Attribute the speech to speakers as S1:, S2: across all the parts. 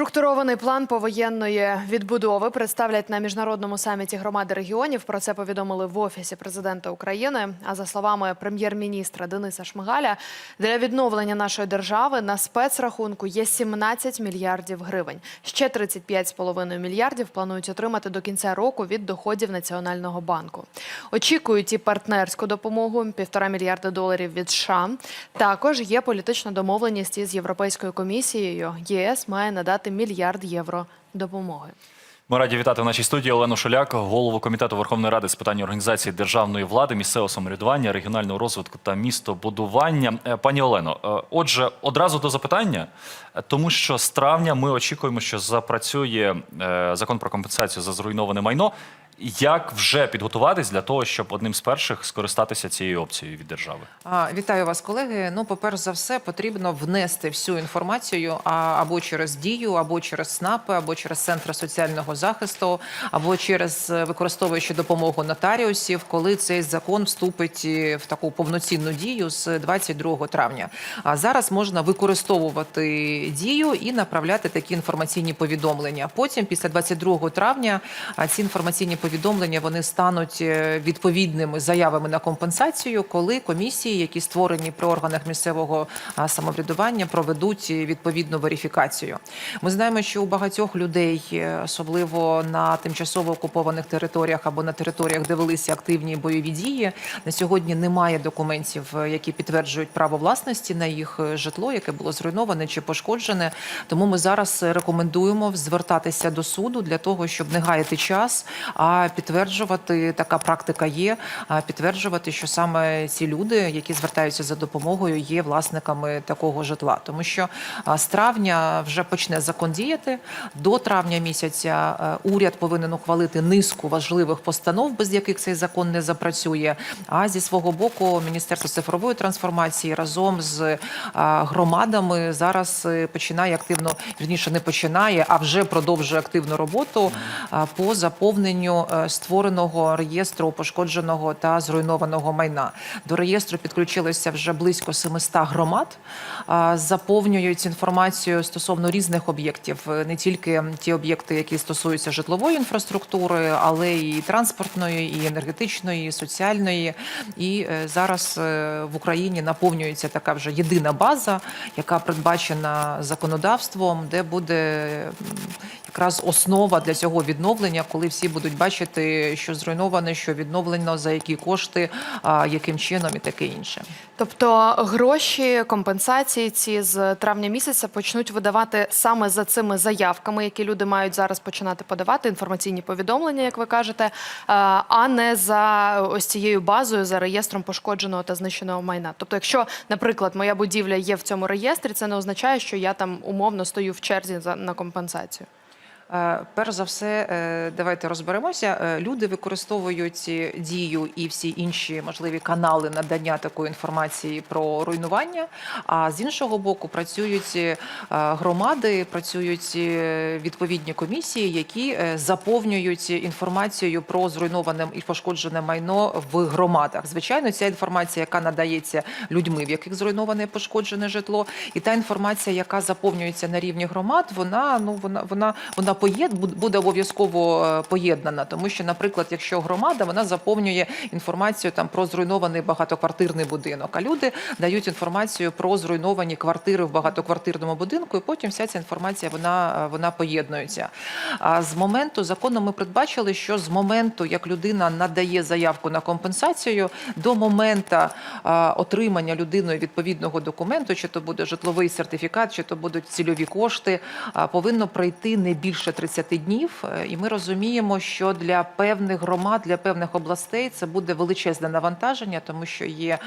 S1: Структурований план повоєнної відбудови представлять на міжнародному саміті громади регіонів. Про це повідомили в офісі президента України. А за словами прем'єр-міністра Дениса Шмигаля, для відновлення нашої держави на спецрахунку є 17 мільярдів гривень. Ще 35,5 мільярдів планують отримати до кінця року від доходів Національного банку. Очікують і партнерську допомогу півтора мільярда доларів від США. Також є політична домовленість із Європейською комісією. ЄС має надати мільярд євро допомоги.
S2: Ми раді вітати в нашій студії Олену Шуляк, голову комітету Верховної Ради з питань організації державної влади, місцевого самоврядування, регіонального розвитку та містобудування. Е, Пані Олено, е, отже, одразу до запитання, тому що з травня ми очікуємо, що запрацює е, закон про компенсацію за зруйноване майно. Як вже підготуватись для того, щоб одним з перших скористатися цією опцією від держави?
S3: Вітаю вас, колеги. Ну, по-перше за все, потрібно внести всю інформацію а, або через дію, або через СНАПи, або через центри соціального захисту, або через е, використовуючи допомогу нотаріусів, коли цей закон вступить е, в таку повноцінну дію з 22 травня. А зараз можна використовувати дію і направляти такі інформаційні повідомлення. Потім, після 22 травня, ці інформаційні повідомлення вони стануть е, відповідними заявами на компенсацію, коли комісії, які створені при органах місцевого самоврядування, проведуть е, відповідну верифікацію. Ми знаємо, що у багатьох людей, е, особливо на тимчасово окупованих територіях або на територіях, де велися активні бойові дії, на сьогодні немає документів, які підтверджують право власності на їх житло, яке було зруйноване чи пошкоджене. Тому ми зараз рекомендуємо звертатися до суду для того, щоб не гаяти час, а підтверджувати така практика є. Підтверджувати, що саме ці люди, які звертаються за допомогою, є власниками такого житла, тому що з травня вже почне закон діяти. До травня місяця уряд повинен ухвалити низку важливих постанов, без яких цей закон не запрацює. А зі свого боку, міністерство цифрової трансформації разом з громадами зараз е, починає активно вірніше не починає, а вже продовжує активну роботу по заповненню створеного реєстру пошкодженого та зруйнованого майна. До реєстру підключилося вже близько 700 громад. Заповнюють інформацію стосовно різних об'єктів, е, не тільки ті об'єкти, які стосуються житлової інфраструктури, але і транспортної, і енергетичної, і соціальної. І е, зараз е, в Україні наповнюється така вже єдина база, яка передбачена законодавством, де буде якраз основа для цього відновлення, коли всі будуть бачити, що зруйноване, що відновлено, за які кошти, яким чином і таке інше.
S1: Тобто гроші компенсації ці з травня місяця почнуть видавати саме за цими заявками, які люди мають зараз починати подавати інформаційні повідомлення, як ви кажете, а не за ось цією базою за реєстром пошкодженого та знищеного майна. Тобто, якщо, наприклад, моя будівля є в цьому реєстрі, це не означає, що я там умовно стою в черзі на компенсацію.
S3: Е, Перш за все, е, давайте розберемося. Е, Люди використовують дію і всі інші можливі канали надання такої інформації про руйнування. А з іншого боку, працюють громади, працюють відповідні комісії, які заповнюють інформацією про зруйноване і пошкоджене майно в громадах. Звичайно, ця інформація, яка надається людьми, в яких зруйноване пошкоджене житло, і та інформація, яка заповнюється на рівні громад, вона ну вона вона вона поєд буде обов'язково е, поєднана, тому що, наприклад, якщо громада вона заповнює інформацію там про зруйнований багатоквартирний будинок, а люди дають інформацію про зруйновані квартири в багатоквартирному будинку, і потім вся ця інформація вона, е, вона поєднується. А з моменту закону ми передбачили, що з моменту, як людина надає заявку на компенсацію, до моменту а, отримання людиною відповідного документу, чи то буде житловий сертифікат, чи то будуть цільові кошти, повинно пройти не більше 30 днів. Е, І ми розуміємо, що для певних громад, для певних областей це буде величезне навантаження, тому що є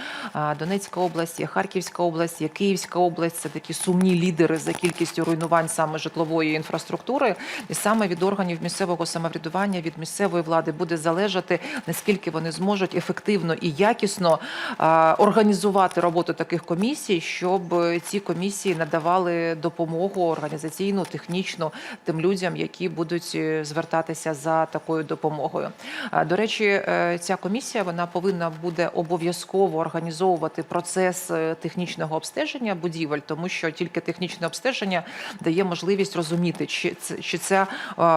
S3: Донецька область, є Харківська область, є Київська область. Це такі сумні лідери за кількістю руйнувань саме житлової інфраструктури. І саме від органів місцевого самоврядування, від місцевої влади буде залежати наскільки вони зможуть ефективно і якісно організувати роботу таких комісій, щоб ці комісії надавали допомогу організаційну, технічну тим людям, підприємцям, які будуть е, звертатися за такою допомогою. До речі, е, ця комісія вона повинна буде обов'язково організовувати процес е, технічного обстеження будівель, тому що тільки технічне обстеження дає можливість розуміти, чи чи ця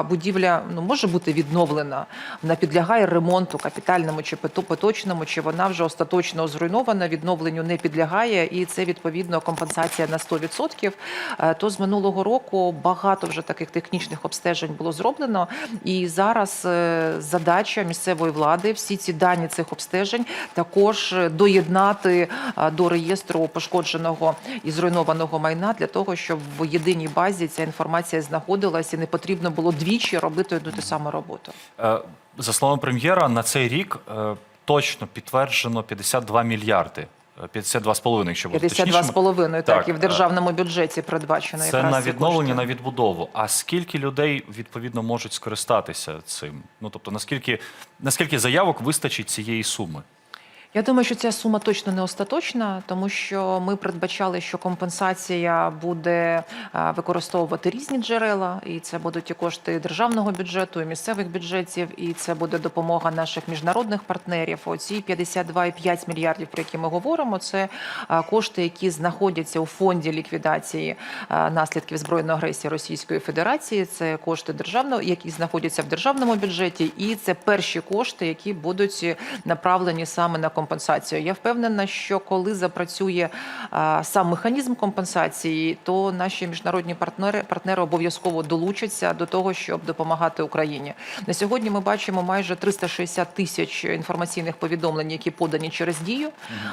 S3: будівля ну може бути відновлена, вона підлягає ремонту капітальному чи пото- поточному, чи вона вже остаточно зруйнована, відновленню не підлягає, і це відповідно компенсація на 100%. Е, То з минулого року багато вже таких технічних обстежень було зроблено. І зараз е, задача місцевої влади всі ці дані цих обстежень також е, доєднати е, до реєстру пошкодженого і зруйнованого майна для того, щоб в єдиній базі ця інформація знаходилась і не потрібно було двічі робити одну ту саму роботу.
S2: За словами прем'єра, на цей рік точно підтверджено 52 мільярди. Е, 52,5, якщо бути
S3: 52 з
S2: точнішими.
S3: половиною, так,
S2: Так,
S3: і в державному бюджеті передбачено
S2: Це
S3: якраз
S2: на відновлення,
S3: кошти.
S2: на відбудову. А скільки людей відповідно можуть скористатися цим? Ну тобто, наскільки наскільки заявок вистачить цієї суми?
S3: Я думаю, що ця сума точно не остаточна, тому що ми передбачали, що компенсація буде використовувати різні джерела, і це будуть і кошти державного бюджету, і місцевих бюджетів, і це буде допомога наших міжнародних партнерів. Оці 52,5 мільярдів, про які ми говоримо, це кошти, які знаходяться у фонді ліквідації наслідків збройної агресії Російської Федерації. Це кошти державного, які знаходяться в державному бюджеті, і це перші кошти, які будуть направлені саме на компенсацію. Я впевнена, що коли запрацює а, сам механізм компенсації, то наші міжнародні партнери партнери обов'язково долучаться до того, щоб допомагати Україні. На сьогодні ми бачимо майже 360 тисяч інформаційних повідомлень, які подані через дію.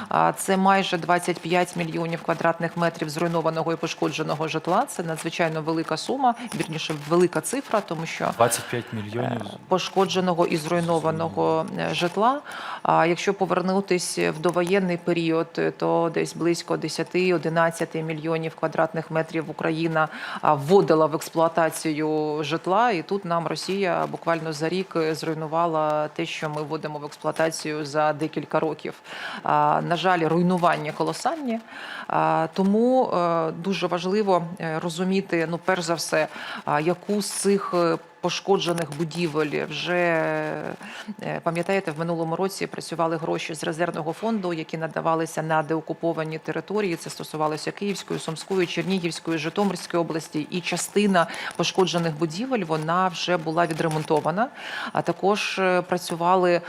S3: А це майже 25 мільйонів квадратних метрів зруйнованого і пошкодженого житла. Це надзвичайно велика сума, вірніше велика цифра, тому що
S2: 25 мільйонів.
S3: пошкодженого і зруйнованого е, житла. А якщо повернутись в довоєнний період, е, то десь близько 10-11 мільйонів квадратних метрів Україна вводила в експлуатацію житла, і тут нам Росія буквально за рік е, зруйнувала те, що ми вводимо в експлуатацію за декілька років. На жаль, руйнування колосальні. Тому е, дуже важливо розуміти, ну перш за все, яку з цих пошкоджених будівель вже е, пам'ятаєте, в минулому році працювали гроші з резервного фонду, які надавалися на деокуповані території. Це стосувалося Київської, Сумської, Чернігівської, Житомирської області, і частина пошкоджених будівель вона вже була відремонтована. А також е, працювали е,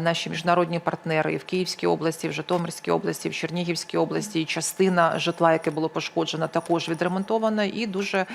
S3: наші міжнародні партнери і в Київській області, в Житомирській області, в Чернігівській області. І частина житла, яке було пошкоджено, також відремонтована. І дуже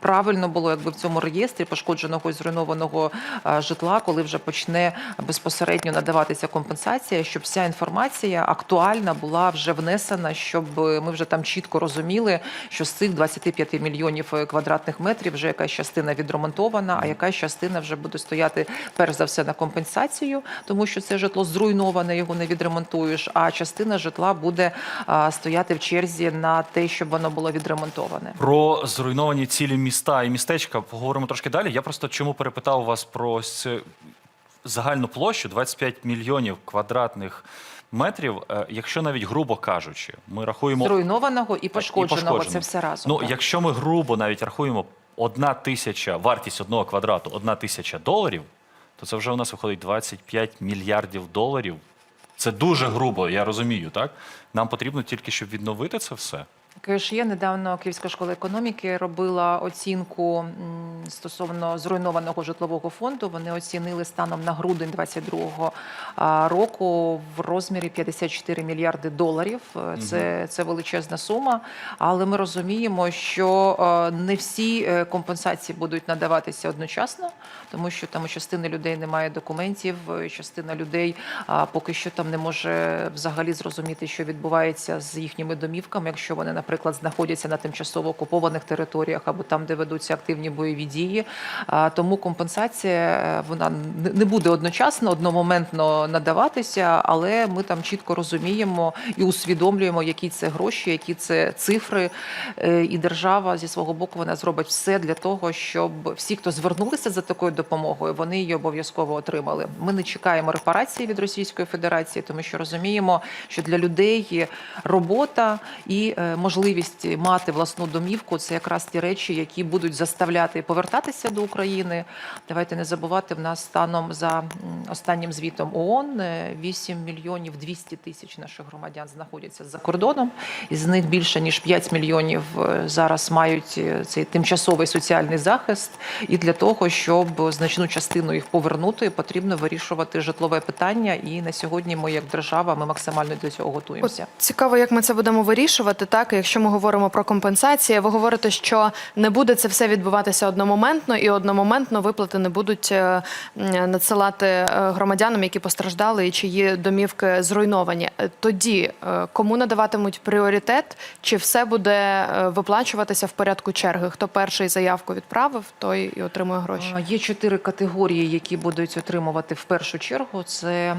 S3: правильно було, якби в цьому реєстрі пошкодженого і зруйнованого е, житла, коли вже почне безпосередньо надаватися компенсація, щоб вся інформація актуальна була вже внесена, щоб ми вже там чітко розуміли, що з цих 25 мільйонів е, квадратних метрів вже якась частина відремонтована, а якась частина вже буде стояти перш за все на компенсацію, тому що це житло зруйноване, його не відремонтуєш. А частина житла буде стояти в черзі на те, щоб воно було відремонтоване.
S2: Про зруйновані цілі міста і містечка поговоримо трошки далі. Я просто чому перепитав вас про загальну площу 25 мільйонів квадратних метрів. Е, Якщо навіть грубо кажучи, ми рахуємо
S3: Зруйнованого і пошкодженого,
S2: пошкодженого.
S3: це все разом.
S2: Ну,
S3: так.
S2: якщо ми грубо навіть рахуємо одна тисяча, вартість одного квадрату, одна тисяча доларів, то це вже у нас виходить 25 мільярдів доларів. Це дуже грубо, я розумію, так? Нам потрібно тільки, щоб відновити це все.
S3: КШЄ недавно Київська школа економіки робила оцінку стосовно зруйнованого житлового фонду. Вони оцінили станом на грудень 22-го року в розмірі 54 мільярди доларів. Е, Це, це величезна сума. Але ми розуміємо, що е, не всі е, компенсації будуть надаватися одночасно, тому що там у частини людей немає документів, частина людей поки що там не може взагалі зрозуміти, що відбувається з їхніми домівками, якщо вони, наприклад, знаходяться на тимчасово окупованих територіях або там, де ведуться активні бойові дії. Тому компенсація е, вона не- буде одночасно, одномоментно надаватися, але ми там чітко розуміємо і усвідомлюємо, які це гроші, які це цифри. Е, І держава зі свого боку вона зробить все для того, щоб всі, хто звернулися за такою допомогою, вони її обов'язково отримали. Ми не чекаємо репарації від Російської Федерації, тому що розуміємо, що для людей робота і е, можливість мати власну домівку це якраз ті речі, які будуть заставляти повертати. Повертатися до України. Давайте не забувати, в нас станом за останнім звітом ООН е, 8 мільйонів 200 тисяч наших громадян знаходяться за кордоном. Із них більше ніж 5 мільйонів е, зараз мають е, цей тимчасовий соціальний захист. І для того, щоб значну частину їх повернути, потрібно вирішувати житлове питання. І на сьогодні ми, як держава, ми максимально до цього готуємося.
S1: От цікаво, як ми це будемо вирішувати. Так, якщо ми говоримо про компенсації, ви говорите, що не буде це все відбуватися одномоментно, і одномоментно виплати не будуть е, надсилати е, громадянам, які постраждали і чиї домівки зруйновані. Е, Тоді кому надаватимуть пріоритет, чи все буде виплачуватися в порядку черги? Хто перший заявку відправив, той і отримує гроші.
S3: Є чотири категорії, які будуть отримувати в першу чергу. Це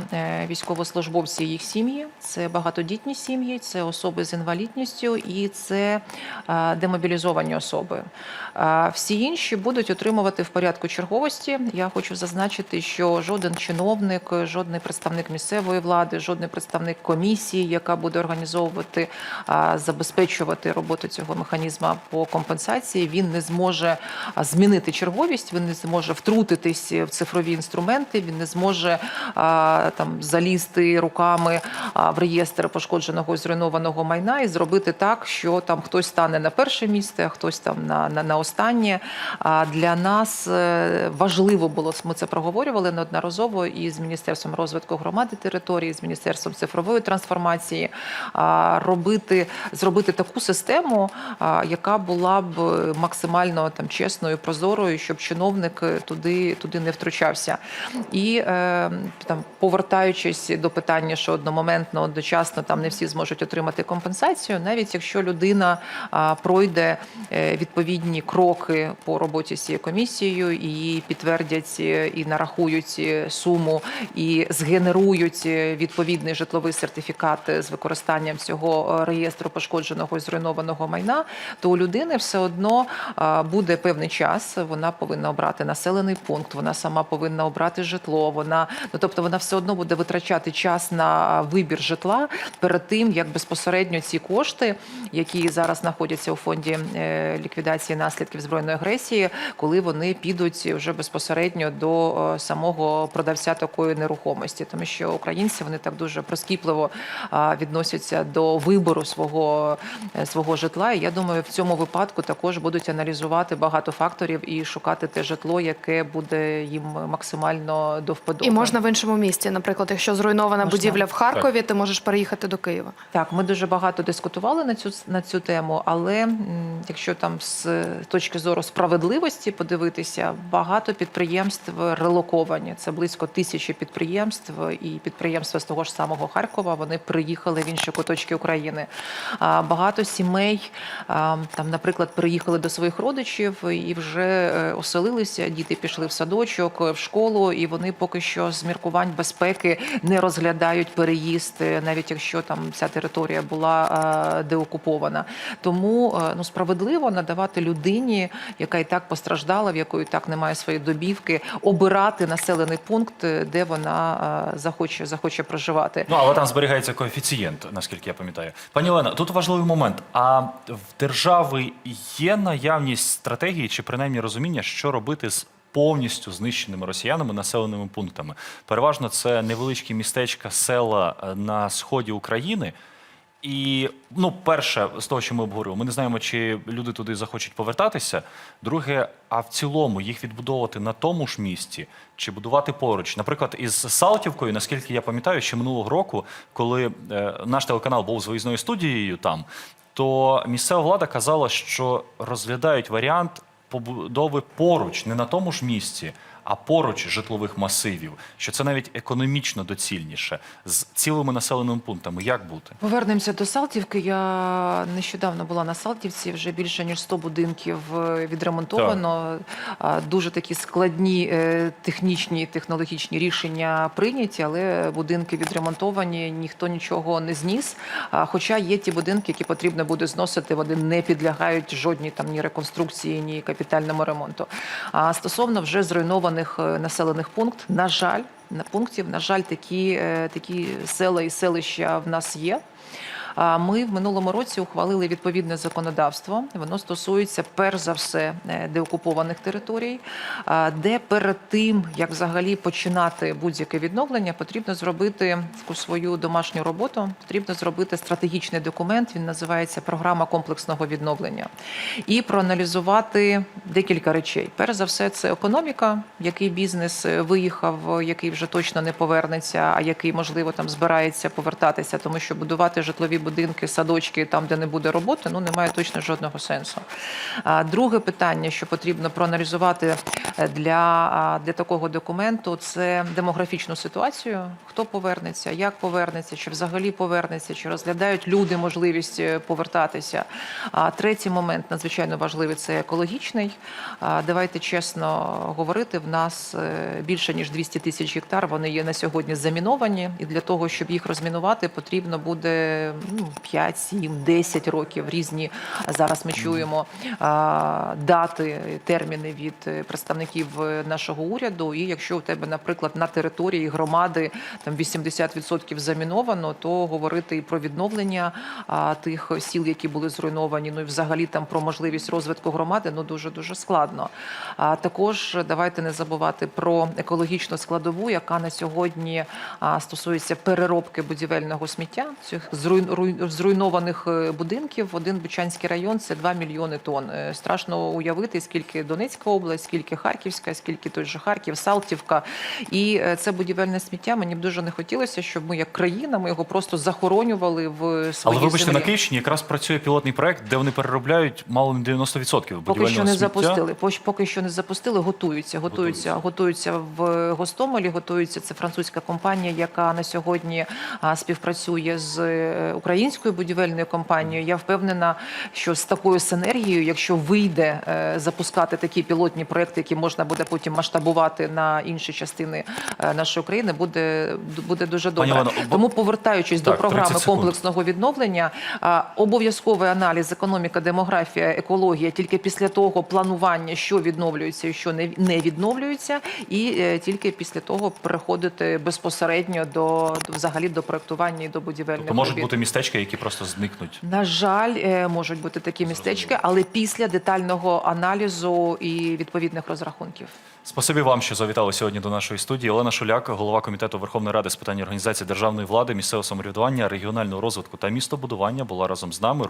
S3: військовослужбовці їх сім'ї, це багатодітні сім'ї, це особи з інвалідністю і це демобілізовані особи. Всі інші будуть отримувати в порядку черговості. Я хочу зазначити, що жоден чиновник, жодний представник місцевої влади, жодний представник комісії, яка буде організовувати, забезпечувати роботу цього механізму по компенсації, він не зможе змінити черговість, він не зможе втрутитись в цифрові інструменти, він не зможе там залізти руками в реєстр пошкодженого зруйнованого майна і зробити так, що там хтось стане на перше місце, а хтось там на, на, на останнє. А для нас е, важливо було ми це проговорювали неодноразово і з міністерством розвитку громади території, з міністерством цифрової трансформації, робити зробити таку систему, яка була б максимально там чесною, прозорою, щоб чиновник туди, туди не втручався. І е, там, повертаючись до питання, що одномоментно, одночасно там не всі зможуть отримати компенсацію, навіть якщо людина пройде е, відповідні кроки по роботі з цією комісією, і її підтвердять е, і нарахують е, суму, і згенерують е, відповідний житловий сертифікат з використанням цього реєстру пошкодженого і зруйнованого майна, то у людини все одно буде певний час. Вона повинна обрати населений пункт, вона сама повинна обрати житло. Вона ну тобто вона все одно буде витрачати час на вибір житла перед тим, як безпосередньо ці кошти, які зараз знаходяться у фонді ліквідації наслідків збройної агресії, коли вони підуть вже безпосередньо до е, самого продавця такої нерухомості, тому що українці вони так дуже прискіпливо відносяться до вибору свого, е, свого житла. І я думаю, в цьому випадку також будуть аналізувати багато факторів і шукати те житло, яке буде їм максимально до вподоби.
S1: І можна в іншому місті. Наприклад, якщо зруйнована
S3: Можна.
S1: будівля в Харкові, ти можеш переїхати до Києва.
S3: Так, ми дуже багато дискутували на цю на цю тему, але якщо там з точки зору справедливості подивитися, багато підприємств релоковані. Це близько тисячі підприємств, і підприємства з того ж самого Харкова вони приїхали в інші куточки України. Багато сімей там, наприклад, приїхали до своїх родичів і вже е, оселилися. Діти пішли в садочок, в школу, і вони поки що з міркувань безпеки не розглядають переїзд, навіть якщо там ця територія була деокупована. Тому е, ну справедливо надавати людині, яка і так постраждала, в якої так немає своєї добівки, обирати населений пункт, е, де вона е, захоче захоче проживати.
S2: Ну, але там зберігається коефіцієнт, наскільки я пам'ятаю. Пані Олено, тут важливий момент. А в держави є наявність стратегії чи принаймні розуміння, що робити з повністю знищеними росіянами населеними пунктами? Переважно це невеличкі містечка, села е, на сході України. І ну, перше, з того, що ми обговорили, ми не знаємо, чи люди туди захочуть повертатися. Друге, а в цілому їх відбудовувати на тому ж місці чи будувати поруч. Наприклад, із Салтівкою, наскільки я пам'ятаю, ще минулого року, коли е, наш телеканал був з виїзною студією там, то місцева влада казала, що розглядають варіант побудови поруч, не на тому ж місці, а поруч житлових масивів, що це навіть економічно доцільніше з цілими населеними пунктами. Як бути?
S3: Повернемося до Салтівки. Я нещодавно була на Салтівці. Вже більше ніж 100 будинків е, відремонтовано. А, Дуже такі складні е, технічні технологічні рішення прийняті, але будинки відремонтовані, ніхто нічого не зніс. Хоча є ті будинки, які потрібно буде зносити, вони не підлягають жодній там ні реконструкції, ні капітальному ремонту. А стосовно вже зруйнованих е, населених пунктів, на жаль, на пунктів, на жаль, такі, е, такі села і селища в нас є. Ми в минулому році ухвалили відповідне законодавство. Воно стосується перш за все е, деокупованих територій, де перед тим як взагалі починати будь-яке відновлення, потрібно зробити свою домашню роботу. Потрібно зробити стратегічний документ. Він називається програма комплексного відновлення, і проаналізувати декілька речей. Перш за все, це економіка, який бізнес е, виїхав, який вже точно не повернеться, а який можливо там збирається повертатися, тому що будувати житлові будинки, садочки там, де не буде роботи, ну немає точно жодного сенсу. Друге питання, що потрібно проаналізувати для, для такого документу, це демографічну ситуацію. Хто повернеться, як повернеться, чи взагалі повернеться, чи розглядають люди можливість е, повертатися. А третій момент надзвичайно важливий це екологічний. Давайте чесно говорити. В нас е, більше ніж 200 тисяч гектар. Вони є на сьогодні заміновані, і для того, щоб їх розмінувати, потрібно буде ну, 5, 7, 10 років. Різні зараз ми чуємо дати, терміни від е, представників е, нашого уряду. І якщо у тебе, наприклад, на території громади там 80% заміновано, то говорити і про відновлення а, тих сіл, які були зруйновані, ну і взагалі там про можливість розвитку громади, ну дуже дуже складно. А також давайте не забувати про екологічну складову, яка на сьогодні а, стосується переробки будівельного сміття цих зруйн- руй- зруйнованих е, будинків. Один Бучанський район це 2 мільйони тонн. Е, Страшно уявити, скільки Донецька область, скільки Харківська, скільки той же Харків, Салтівка. І е, це будівельне сміття. Мені б дуже не хотілося, щоб ми як країна ми його просто захоронювали в своїй
S2: Але вибачте,
S3: землі.
S2: на Київщині якраз працює пілотний проект, де вони переробляють мало не 90%
S3: Поки що не
S2: сміття.
S3: запустили. Поки- що не запустили, готуються. Готуються, готуються в Гостомелі. Готуються. Це французька компанія, яка на сьогодні співпрацює з е, українською будівельною компанією. Я впевнена, що з такою синергією, якщо вийде е, запускати такі пілотні проекти, які можна буде потім масштабувати на інші частини е, нашої країни, буде буде дуже
S2: Пані
S3: добре.
S2: Олено,
S3: Тому повертаючись
S2: Так,
S3: до програми комплексного відновлення, обов'язковий аналіз економіка, демографія, екологія тільки після того планування, що відновлюється і що не, відновлюється, і е, тільки після того переходити безпосередньо до, взагалі до проектування і до будівельних
S2: Тобто можуть
S3: робіт.
S2: бути містечка, які просто зникнуть.
S3: На жаль, е, можуть бути такі містечки, але після детального аналізу і відповідних розрахунків.
S2: Спасибі вам, що завітали сьогодні до нашої студії. Олена Шуляк, голова комітету Верховної Ради з питань організації державної влади, місцевого самоврядування, регіонального розвитку та містобудування, була разом з нами.